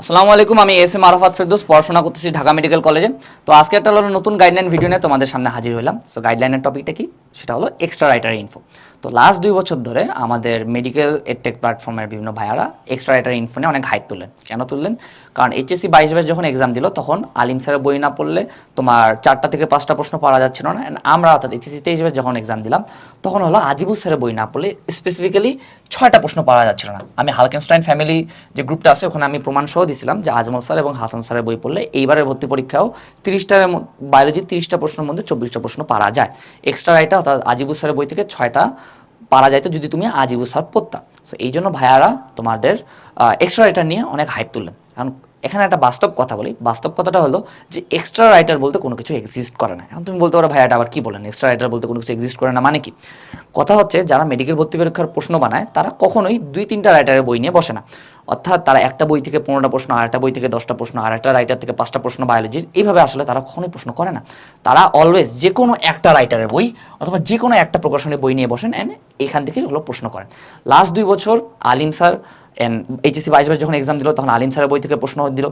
আসসালামু আলাইকুম, আমি এস এম আরফাত ফেরদোস, পড়াশোনা করতেছি ঢাকা মেডিকেল কলেজে। তো আজকে একটা হলো নতুন গাইডলাইন ভিডিও নিয়ে তোমাদের সামনে হাজির হলাম সো গাইডলাইনের টপিকটা কি? সেটা হলো এক্সট্রা রাইটার ইনফো তো লাস্ট দুই বছর ধরে আমাদের মেডিকেল এডটেক প্ল্যাটফর্মের বিভিন্ন ভাইয়ারা এক্সট্রা রাইটার ইনফো নিয়ে অনেক হাইপ তুললেন। কেন তুললেন? কারণ এইচএসসি বাইশ বাইশ যখন এক্সাম দিল, তখন আলিম স্যারের বই না পড়লে তোমার চারটা থেকে পাঁচটা প্রশ্ন পড়া যাচ্ছিল না। And আমরা অর্থাৎ এইচএসসি তেইশ বাইশ যখন এক্সাম দিলাম, তখন হলো আজিবুল স্যারের বই না পড়লে স্পেসিফিক্যালি ছয়টা প্রশ্ন পড়া যাচ্ছিল না। আমি হালকেনস্টাইন ফ্যামিলি যে গ্রুপটা আছে, ওখানে আমি প্রমাণ সহ দিছিলাম যে আজমল স্যার এবং হাসান স্যারের বই পড়লে এইবারের ভর্তি পরীক্ষাও তিরিশটার বায়োলজির তিরিশটা প্রশ্নের মধ্যে চব্বিশটা প্রশ্ন পারা যায়। এক্সট্রা রাইটার অর্থাৎ আজিবুল স্যারের বই থেকে ছয়টা পারা যাইতো যদি তুমি আজিবুল স্যার পড়তা। সো এই জন্য ভাইয়ারা তোমাদের এক্সট্রা রাইটার নিয়ে অনেক হাইপ তুললেন। কারণ এখানে একটা বাস্তব কথা বলি। বাস্তব কথাটা হলো যে এক্সট্রা রাইটার বলতে কোনো কিছু এক্সিস্ট করে না। এখন তুমি বলতে পারো ভাইয়াটা আবার কি বলেন? এক্সট্রা রাইটার বলতে কোনো কিছু এক্সিস্ট করে না মানে কি? কথা হচ্ছে, যারা মেডিকেল ভর্তি পরীক্ষার প্রশ্ন বানায়, তারা কখনোই দুই তিনটা রাইটারের বই নিয়ে বসে না। অর্থাৎ তারা একটা বই থেকে পনেরোটা প্রশ্ন, আর একটা বই থেকে দশটা প্রশ্ন, আর একটা রাইটার থেকে পাঁচটা প্রশ্ন বায়োলজির এইভাবে আসলে তারা কখনোই প্রশ্ন করে না। তারা অলওয়েজ যে কোনো একটা রাইটারের বই অথবা যে কোনো একটা প্রকাশনের বই নিয়ে বসেন অ্যান্ড এখান থেকে হলো প্রশ্ন করেন। লাস্ট দুই বছর আলিম স্যার এন্ড এইচএসি বাইশ বাইশ যখন এক্সাম দিল, তখন আলিম স্যারের বই থেকে প্রশ্ন দিল।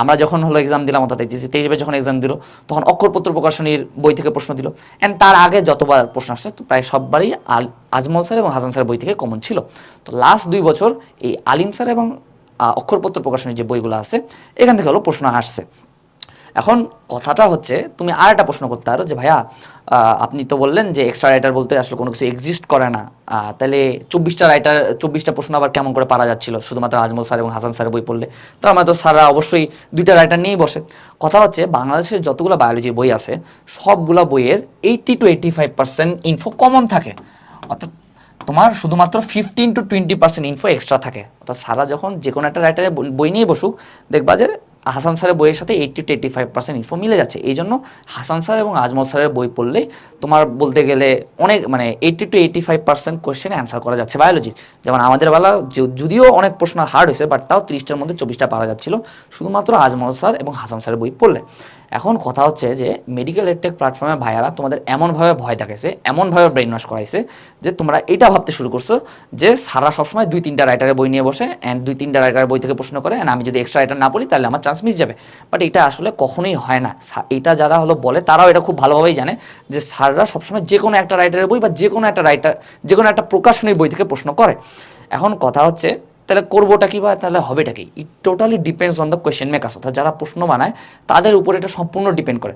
আমরা যখন হলো এক্সাম দিলাম অর্থাৎ এইচএসি তেইশ বাইশ যখন এক্সাম দিল, তখন অক্ষরপত্র প্রকাশনীর বই থেকে প্রশ্ন দিল। অ্যান্ড তার আগে যতবার প্রশ্ন আসছে, তো প্রায় সববারই আল, আজমল স্যার এবং হাসান স্যারের বই থেকে কমন ছিল। তো লাস্ট দুই বছর এই আলিম স্যার এবং অক্ষরপত্র প্রকাশনীর যে বইগুলো আছে, এখান থেকে হলো প্রশ্ন আসছে। এখন কথাটা হচ্ছে, তুমি আর একটা প্রশ্ন করতে পারো যে, ভাইয়া আপনি তো বললেন যে এক্সট্রা রাইটার বলতে আসলে কোনো কিছু এক্সিস্ট করে না। তাহলে চব্বিশটা রাইটার চব্বিশটা প্রশ্ন আবার কেমন করে পারা যাচ্ছিল? শুধুমাত্র আজমল স্যার এবং হাসান স্যারের বই পড়লে। তো আমরা তো স্যাররা অবশ্যই দুইটা রাইটার নিয়েই বসে। কথা হচ্ছে, বাংলাদেশের যতগুলো বায়োলজি বই আছে, সবগুলো বইয়ের eighty to eighty five percent info common থাকে। অর্থাৎ তোমার শুধুমাত্র fifteen to twenty percent info extra থাকে। অর্থাৎ সারা যখন যে কোনো একটা রাইটারের বই নিয়ে বসুক, দেখবা যে হাসান স্যারের বইয়ের সাথে eighty to eighty five percent info মিলে যাচ্ছে। এই জন্য হাসান স্যার এবং আজমল স্যারের বই পড়লে তোমার বলতে গেলে অনেক মানে eighty to eighty five percent কোয়েশ্চেনে answer করা যাচ্ছে বায়োলজির যেমন আমাদের বেলা যদিও অনেক প্রশ্ন হার্ড হয়েছে বাট তাও তিরিশটার মধ্যে চব্বিশটা পারা যাচ্ছিল। শুধুমাত্র আজমল স্যার এবং হাসান স্যারের বই পড়লে। এখন কথা হচ্ছে যে মেডিকেল এডটেক প্ল্যাটফর্মে ভাইয়ারা তোমাদের এমনভাবে ভয় দেখাইছে, এমনভাবে ব্রেন ওয়াশ করাইছে যে তোমরা এটা ভাবতে শুরু করছ যে সারা সবসময় দুই তিনটা রাইটারের বই নিয়ে বসে অ্যান্ড দুই তিনটা রাইটারের বই থেকে প্রশ্ন করে অ্যান্ড আমি যদি এক্সট্রা রাইটার না পড়ি তাহলে আমার চান্স মিস যাবে। বাট এটা আসলে কখনোই হয় না। এটা যারা হলো বলে তারাও এটা খুব ভালোভাবেই জানে যে স্যাররা সবসময় যে কোনো একটা রাইটারের বই বা যে কোনো একটা রাইটার যে কোনো একটা প্রকাশনীর বই থেকে প্রশ্ন করে। এখন কথা হচ্ছে তাহলে করবোটা কি বা? তাহলে হবেটা কি? It totally depends on the question makers অর্থাৎ যারা প্রশ্ন বানায়, তাদের উপর এটা সম্পূর্ণ ডিপেন্ড করে।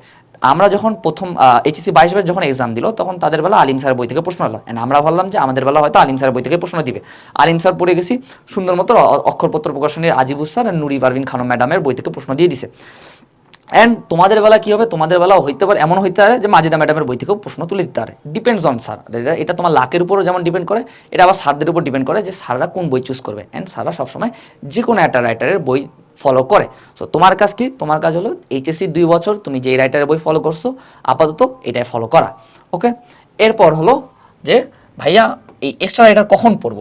আমরা যখন প্রথম এইচএসি বাইশ বাইশ যখন এক্সাম দিল, তখন তাদের বেলা আলিম স্যার বই থেকে প্রশ্ন হলো অ্যান্ড আমরা ভাবলাম যে আমাদের বেলা হয়তো আলিম স্যার বই থেকে প্রশ্ন দিবে। আলিম স্যার পড়ে গেছি, সুন্দর মতো অক্ষরপত্র প্রকাশনীর আজিবুস স্যার আর নুরি পারভিন খানম ম্যাডামের বই থেকে প্রশ্ন দিয়ে দিছে। অ্যান্ড তোমাদের বেলা কি হবে? তোমাদের বেলা হইতে পারে এমন হইতে পারে যে মাজিদা ম্যাডামের বই থেকেও প্রশ্ন তুলে দিতে পারে। ডিপেন্ডস অন স্যার এটা তোমার লাকের উপরও যেমন ডিপেন্ড করে, এটা আবার স্যারদের উপর ডিপেন্ড করে যে স্যাররা কোন বই চুজ করবে। অ্যান্ড স্যাররা সবসময় যে কোনো একটা রাইটারের বই ফলো করে। সো তোমার কাজ কি? তোমার কাজ হলো এইচএসসি দুই বছর তুমি যে রাইটারের বই ফলো করছ, আপাতত এটাই ফলো করা। ওকে এরপর হলো যে, ভাইয়া, এই এক্সট্রা রাইটার কখন পড়ব?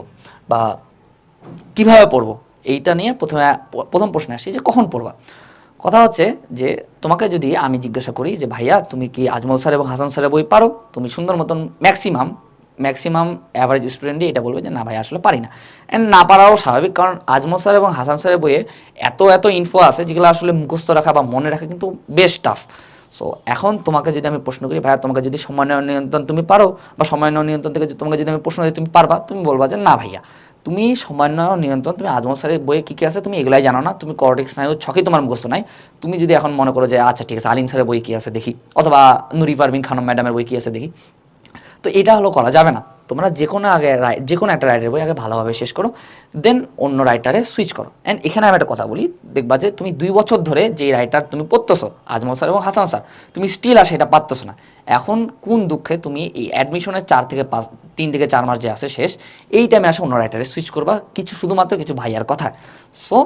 বা কীভাবে পড়ব? এইটা নিয়ে প্রথমে প্রথম প্রশ্নে আসি যে কখন পড়বা? কথা হচ্ছে যে, তোমাকে যদি আমি জিজ্ঞাসা করি যে, ভাইয়া, তুমি কি আজমল স্যার এবং হাসান স্যারের বই পারো? তুমি সুন্দর মতন ম্যাক্সিমাম ম্যাক্সিমাম অ্যাভারেজ স্টুডেন্টই এটা বলবে যে, না ভাই আসলে পারি না। অ্যান্ড না পারাও স্বাভাবিক কারণ আজমল স্যার এবং হাসান স্যারের বইয়ে এত এত ইনফো আছে যেগুলো আসলে মুখস্থ রাখা বা মনে রাখা কিন্তু বেশ টাফ সো এখন তোমাকে যদি আমি প্রশ্ন করি, ভাইয়া, তোমাকে যদি সময় নিয়ন্ত্রণ তুমি পারো বা সময় নিয়ন্ত্রণ থেকে তোমাকে যদি আমি প্রশ্ন দিই তুমি পারবা? তুমি বলবা যে, না ভাইয়া। তুমি সমন্বয় নিয়ন্ত্রণ, তুমি আজমল স্যারের বইয়ে কী কী আছে তুমি এগুলাই জানো না, তুমি কর্টেক্স নাই ছকে তোমার মুখস্থ নাই। তুমি যদি এখন মনে করো যে আচ্ছা ঠিক আছে, আলিম স্যারের বই কী আছে দেখি, অথবা নুরি পারভিন খানম ম্যাডামের বই কী আছে দেখি। তো এটা হলো করা যাবে না। তোমরা যে কোনো আগে যে কোনো একটা রাইটারের বই আগে ভালোভাবে শেষ করো দেন অন্য রাইটারে সুইচ করো। অ্যান্ড এখানে আমি একটা কথা বলি, দেখবা যে তুমি দুই বছর ধরে যে রাইটার তুমি পড়তেছো, আজমল স্যার এবং হাসান স্যার, তুমি স্টিল আর সেটা পারতেছো না। এখন কোন দুঃখে তুমি এই অ্যাডমিশনের চার থেকে পাঁচ, তিন থেকে চার মাস যে আছে শেষ, এই টাইমে আসে অন্য রাইটারে সুইচ করবা, কিছু শুধুমাত্র কিছু ভাইয়ার কথা। সো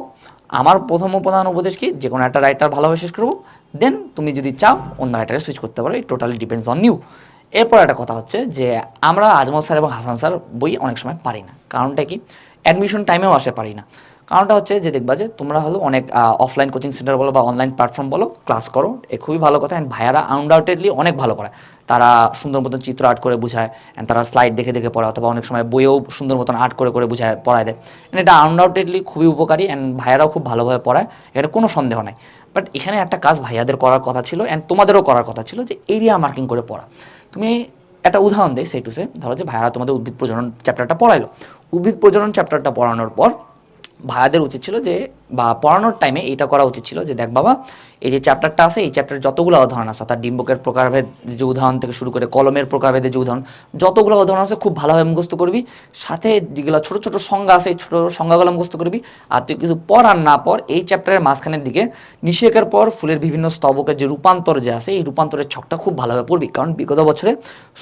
আমার প্রথম প্রধান উপদেশ কি? যে কোনো একটা রাইটার ভালোভাবে শেষ করব দেন তুমি যদি চাও অন্য রাইটারে সুইচ করতে পারো it totally depends on you এরপর একটা কথা হচ্ছে যে আমরা আজমল স্যার এবং হাসান স্যার বই অনেক সময় পারি না। কারণটা কি? অ্যাডমিশন টাইমেও আসে পারি না। কারণটা হচ্ছে যে দেখবা যে তোমরা হলো অনেক অফলাইন কোচিং সেন্টার বলো বা অনলাইন প্ল্যাটফর্ম বলো ক্লাস করো, এ খুবই ভালো কথা অ্যান্ড ভাইয়ারা আনডাউটেডলি অনেক ভালো পড়ায় তারা সুন্দর মতন চিত্র আর্ট করে বোঝায় অ্যান্ড তারা স্লাইড দেখে দেখে পড়ায় অথবা অনেক সময় বইয়েও সুন্দর মতন আর্ট করে করে বোঝায়, পড়ায় দেয়। And এটা আনডাউটেডলি খুবই উপকারী অ্যান্ড ভাইয়ারাও খুব ভালোভাবে পড়ায়, এখানে কোনো সন্দেহ নাই। বাট এখানে একটা কাজ ভাইয়াদের করার কথা ছিল অ্যান্ড তোমাদেরও করার কথা ছিল যে এরিয়া মার্কিং করে পড়া। তুমি একটা উদাহরণ দেয় সেই টু সে ধরো যে ভাইয়ারা তোমাদের উদ্ভিদ প্রজনন চ্যাপ্টারটা পড়াইলো। উদ্ভিদ প্রজনন চ্যাপ্টারটা পড়ানোর পর ভাইয়াদের উচিত ছিল যে বা পড়ানোর টাইমে এটা করা উচিত ছিল যে দেখ বাবা এই যে চ্যাপ্টারটা আছে, এই চ্যাপ্টার যতগুলো উদাহরণ আছে, অর্থাৎ ডিম্বকের প্রকারভেদ যে উদাহরণ থেকে শুরু করে কলমের প্রকারভেদের যে উদাহরণ, যতগুলো উদাহরণ আছে খুব ভালোভাবে মুখস্থ করবি। সাথে যেগুলো ছোট ছোট সংজ্ঞা আছে, এই ছোট সংজ্ঞাগুলো মুখস্থ করবি। আর তুই কিছু পর আর না পর এই চ্যাপ্টারের মাঝখানের দিকে নিষেকের পর ফুলের বিভিন্ন স্তবকের যে রূপান্তর যে আছে, এই রূপান্তরের ছকটা খুব ভালোভাবে পড়বি। কারণ বিগত বছরে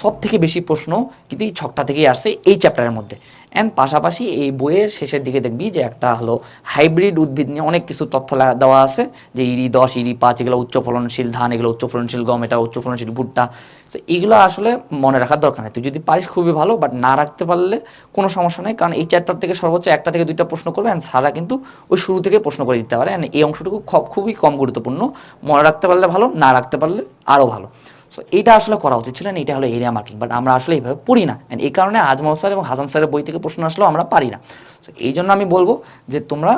সব থেকে বেশি প্রশ্ন কিন্তু এই ছকটা থেকেই আসছে এই চ্যাপ্টারের মধ্যে। অ্যান্ড পাশাপাশি এই বইয়ের শেষের দিকে দেখবি যে একটা হলো হাইব্রিড উদ্ভিদ নিয়ে অনেক কিছু তথ্য দেওয়া আছে, যে ইরি, দশ ইরি পাঁচ, এগুলো উচ্চ ফলনশীল ধান, এগুলো উচ্চ ফলনশীল গম, এটা উচ্চ ফলনশীল ভুট্টা। তো এগুলো আসলে মনে রাখার দরকার নেই। তুই যদি পারিস, খুবই ভালো বাট না রাখতে পারলে কোনো সমস্যা নেই, কারণ এই চ্যাপ্টার থেকে সর্বোচ্চ একটা থেকে দুইটা প্রশ্ন করবে অ্যান্ড সারা কিন্তু ওই শুরু থেকে প্রশ্ন করে দিতে পারে অ্যান্ড এই অংশটুকু খুবই কম গুরুত্বপূর্ণ। মনে রাখতে পারলে ভালো, না রাখতে পারলে আরও ভালো। সো এটা আসলে করা উচিত ছিল এটা হলো এরিয়া মার্কিং বাট আমরা আসলে এইভাবে পড়ি না অ্যান্ড এই কারণে আজমল স্যার এবং হাসান স্যারের বই থেকে প্রশ্ন আসলেও আমরা পারি না। সো এই জন্য আমি বলব যে তোমরা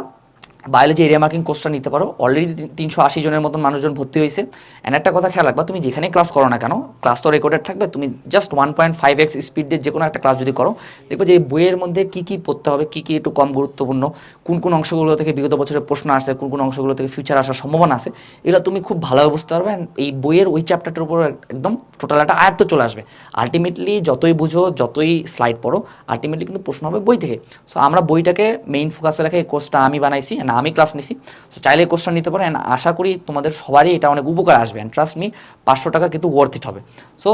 বায়োলজি এরিয়া মার্কিং কোর্সটা নিতে পারো। অলরেডি তিনশো আশি জনের মতন মানুষজন ভর্তি হয়েছে। অ্যান্ড একটা কথা খেয়াল রাখবা, তুমি যেখানে ক্লাস করো না কেন ক্লাস তো রেকর্ডেড থাকবে, তুমি just one point five x speed দিয়ে যে কোনো একটা ক্লাস যদি করো, দেখবে যে বইয়ের মধ্যে কী কী পড়তে হবে, কী কী একটু কম গুরুত্বপূর্ণ, কোন কোন অংশগুলো থেকে বিগত বছরের প্রশ্ন আসে, কোন কোন অংশগুলো থেকে ফিউচার আসার সম্ভাবনা আছে, এগুলো তুমি খুব ভালোভাবে বুঝতে পারবে and এই বইয়ের ওই চ্যাপ্টারটার উপর একদম টোটাল একটা আয়ত্ত চলে আসবে। আলটিমেটলি যতই বুঝো, যতই স্লাইড পড়ো আলটিমেটলি কিন্তু প্রশ্ন হবে বই থেকে। সো আমরা বইটাকে মেইন ফোকাসে রেখে এই কোর্সটা আমি বানাইছি and আমি ক্লাস নিছি সো চাইলে কোর্সটা নিতে পারো অ্যান্ড আশা করি তোমাদের সবারই এটা অনেক উপকার আসবে অ্যান্ড ট্রাস্ট মি পাঁচশো টাকা কিন্তু ওয়ার্থ ইট হবে। সো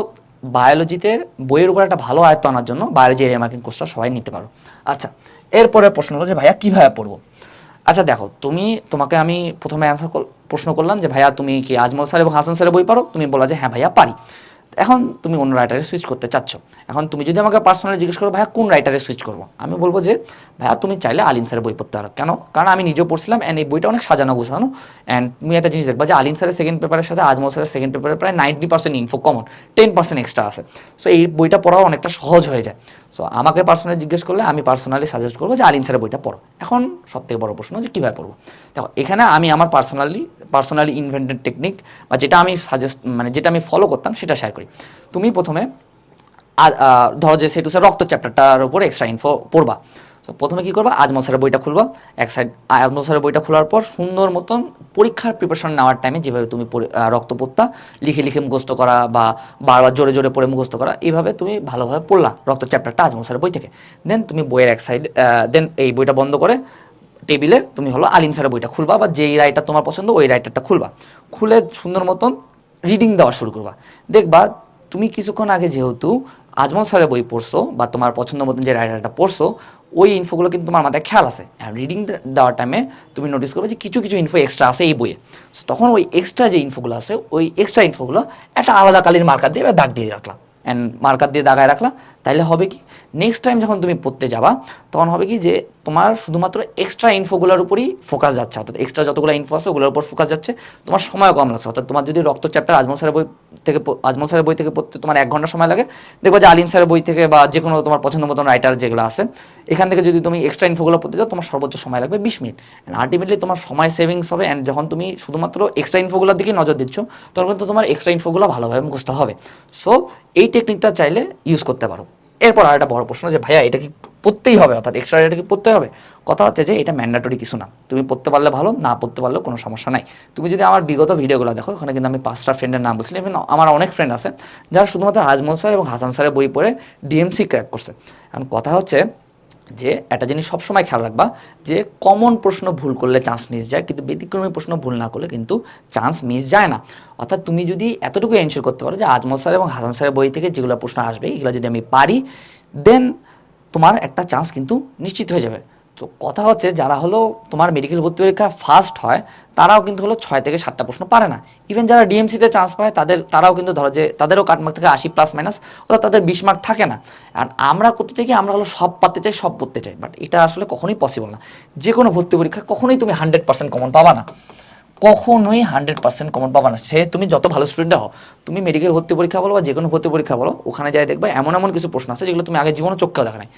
বায়োলজিতে বইয়ের উপর একটা ভালো আয়ত্ত আনার জন্য বায়োলজি এরিয়া মার্কিং কোর্সটা সবাই নিতে পারো। আচ্ছা এরপরে প্রশ্ন হলো যে, ভাইয়া, কীভাবে পড়ব? আচ্ছা দেখো, তুমি, তোমাকে আমি প্রথমে অ্যান্সার প্রশ্ন করলাম যে, ভাইয়া, তুমি কি আজমল স্যার এবং হাসান স্যারের বই পারো তুমি বলা যে হ্যাঁ ভাইয়া, পারি। এখন তুমি অন্য রাইটারে সুইচ করতে চাচ্ছ। এখন তুমি যদি আমাকে পার্সোনালি জিজ্ঞেস করো, ভাইয়া, কোন রাইটারে সুইচ করব? আমি বলব যে, ভাইয়া, তুমি চাইলে আলিন স্যারের বই পড়তে পারো। কেন? কারণ আমি নিজেও পড়ছিলাম অ্যান্ড এই বইটা অনেক সাজানো গোছানো। অ্যান্ড তুমি একটা জিনিস দেখবা যে, আলিন স্যারের সেকেন্ড পেপারের সাথে আজমল স্যারের সেকেন্ড পেপারের প্রায় ninety percent info common ten percent extra আছে। সো এই বইটা পড়াও অনেকটা সহজ হয়ে যায়। সো আমাকে পার্সোনালি জিজ্ঞেস করলে আমি পার্সোনালি সাজেস্ট করব যে, আলিন স্যারের বইটা পড়ো। এখন সব থেকে বড় প্রশ্ন যে কীভাবে পড়ব? দেখো, এখানে আমি আমার পার্সোনালি পার্সোনালি ইনভেন্টেড টেকনিক বা যেটা আমি সাজেস্ট মানে যেটা আমি ফলো করতাম, সেটা শেয়ার করি। তুমি প্রথমে ধরো যে সেটু স্যার রক্ত চ্যাপ্টারটার উপর এক্সট্রা ইনফো পড়বা। সো প্রথমে কী করবা? আজমল স্যারের বইটা খুলবা। এক সাইড আজমল স্যারের বইটা খোলার পর সুন্দর মতন পরীক্ষার প্রিপারেশন নেওয়ার টাইমে যেভাবে তুমি রক্ত পড়তা, লিখে লিখে মুখস্থ করা বা বারবার জোরে জোরে পড়ে মুখস্থ করা, এইভাবে তুমি ভালোভাবে পড়লা রক্ত চ্যাপ্টারটা আজমল স্যারের বই থেকে। দেন তুমি বইয়ের এক সাইড দেন এই বইটা বন্ধ করে টেবিলে তুমি হলো আলিম স্যারের বইটা খুলবা বা যেই রাইটার তোমার পছন্দ ওই রাইটারটা খুলবা। খুলে সুন্দর মতন রিডিং দেওয়া শুরু করবা। দেখবা, তুমি কিছুক্ষণ আগে যেহেতু আজমল স্যারের বই পড়ছো বা তোমার পছন্দ মতন যে রাইটারটা পড়ছো, ওই ইনফোগুলো কিন্তু তোমার মাথায় খেয়াল আছে। রিডিং দেওয়ার টাইমে তুমি নোটিস করবে যে কিছু কিছু ইনফো এক্সট্রা আছে এই বইয়ে। তখন ওই এক্সট্রা যে ইনফোগুলো আছে, ওই এক্সট্রা ইনফোগুলো একটা আলাদা কালির মার্কার দিয়ে দাগ দিয়ে রাখলাম অ্যান্ড মার্কার দিয়ে দাগায় রাখলাম তাইলে হবে কি নেক্সট টাইম যখন তুমি পড়তে যাবা, তখন হবে কি যে তোমার শুধুমাত্র এক্সট্রা ইনফোগুলোর উপরই ফোকাস যাচ্ছে, অর্থাৎ এক্সট্রা যতগুলো ইনফো আছে ওগুলোর উপর ফোকাস যাচ্ছে, তোমার সময় কম লাগছে। অর্থাৎ তোমার যদি রক্ত চ্যাপ্টার আজমল স্যারের বই থেকে আজমল স্যারের বই থেকে পড়তে তোমার এক ঘণ্টা সময় লাগে, দেখবা যে আলিম স্যারের বই থেকে বা যে কোনো তোমার পছন্দ মতন রাইটার যেগুলো আছে, এখান থেকে যদি তুমি এক্সট্রা ইনফোগুলো পড়তে যাও, তোমার সর্বোচ্চ সময় লাগবে বিশ মিনিট। অ্যান্ড আলটিমেটলি তোমার সময় সেভিংস হবে অ্যান্ড যখন তুমি শুধুমাত্র এক্সট্রা ইনফোগুলোর দিকে নজর দিচ্ছ, তখন কিন্তু তোমার এক্সট্রা ইনফোগুলো ভালোভাবে মুখস্থ হবে। সো এই টেকনিকটা চাইলে ইউজ করতে পারো। এরপর আর একটা বড় প্রশ্ন যে, ভাইয়া, এটা কি পড়তেই হবে, অর্থাৎ এক্সট্রা এটা কি পড়তে হবে। কথা হচ্ছে যে এটা ম্যান্ডাটরি কিছু না। তুমি পড়তে পারলে ভালো, না পড়তে পারলেও কোনো সমস্যা নাই। তুমি যদি আমার বিগত ভিডিওগুলো দেখো, ওখানে কিন্তু আমি পাঁচটা ফ্রেন্ডের নাম বলছিলাম ইভেন আমার অনেক ফ্রেন্ড আছে, যারা শুধুমাত্র আজমল স্যার এবং হাসান স্যারের বই পড়ে ডিএমসি ক্র্যাক করছে। এখন কথা হচ্ছে যে একটা জিনিস সবসময় খেয়াল রাখবা, যে কমন প্রশ্ন ভুল করলে চান্স মিস যায়, কিন্তু ব্যতিক্রমী প্রশ্ন ভুল না করলে কিন্তু চান্স মিস যায় না। অর্থাৎ তুমি যদি এতটুকু এনশিওর করতে পারো যে আজমল স্যার এবং হাসান স্যারের বই থেকে যেগুলো প্রশ্ন আসবে, এগুলো যদি আমি পারি দেন তোমার একটা চান্স কিন্তু নিশ্চিত হয়ে যাবে। তো কথা হচ্ছে যারা হলো তোমার মেডিকেল ভর্তি পরীক্ষা ফার্স্ট হয়, তারাও কিন্তু হলো ছয় থেকে সাতটা প্রশ্ন পারে না। ইভেন যারা ডিএমসিতে চান্স পায়, তাদের, তারাও কিন্তু ধরো যে, তাদেরও কাট মার্ক থেকে আশি প্লাস মাইনাস অর্থাৎ তাদের বিশ মার্ক থাকে না। আর আমরা করতে চাই কি, আমরা হলো সব পাতে চাই, সব পড়তে চাই। বাট এটা আসলে কখনোই পসিবল না। যে কোনো ভর্তি পরীক্ষা কখনোই তুমি হান্ড্রেড পার্সেন্ট কমন পাবা না। কখনোই হান্ড্রেড পার্সেন্ট কমন পাবা না। সে তুমি যত ভালো স্টুডেন্ট হও, তুমি মেডিকেল ভর্তি পরীক্ষা বলো বা যে কোনো ভর্তি পরীক্ষা বলো, ওখানে যাই দেখবে এমন এমন কিছু প্রশ্ন আছে যেগুলো তুমি আগে জীবনে চোখেও দেখা নাই।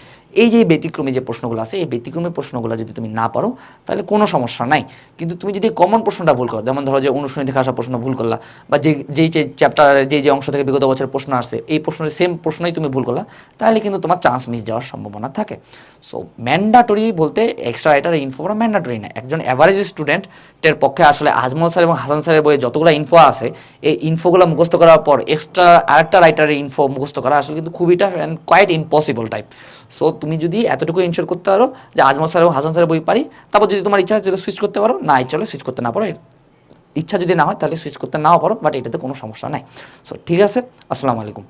এই যে ব্যতিক্রমী যে প্রশ্নগুলো আছে, এই ব্যতিক্রমী প্রশ্নগুলো যদি তুমি না পারো, তাহলে কোনো সমস্যা নাই। কিন্তু তুমি যদি কমন প্রশ্নটা ভুল করো, যেমন ধরো যে অনুশীলনী থেকে আসা প্রশ্ন ভুল করলা, বা যে, যেই যে চ্যাপ্টার যে যে অংশ থেকে বিগত বছরের প্রশ্ন আসছে, এই প্রশ্নের সেম প্রশ্নই তুমি ভুল করলা, তাহলে কিন্তু তোমার চান্স মিস যাওয়ার সম্ভাবনা থাকে। সো ম্যান্ডাটরি বলতে এক্সট্রা রাইটার ইনফো করা ম্যান্ডাটরি না। একজন অ্যাভারেজ স্টুডেন্টের পক্ষে আসলে আজমল স্যার এবং হাসান স্যারের বইয়ে যতগুলো ইনফো আছে, এই ইনফোগুলো মুখস্থ করার পর এক্সট্রা আরেকটা রাইটারের ইনফো মুখস্থ করা আসলে কিন্তু খুবই tough and quite impossible type so তুমি যদি এতটুকু ইনশোর করতে পারো যে আজমল স্যার এবং হাসান স্যারের বই পারি, তারপর যদি তোমার ইচ্ছা হয় সুইচ করতে পারো, না ইচ্ছা হলে সুইচ করতে না পারো ইচ্ছা যদি না হয় তাহলে সুইচ করতে নাও পারো বাট এটাতে কোনো সমস্যা নাই। সো ঠিক আছে, আসসালামু আলাইকুম।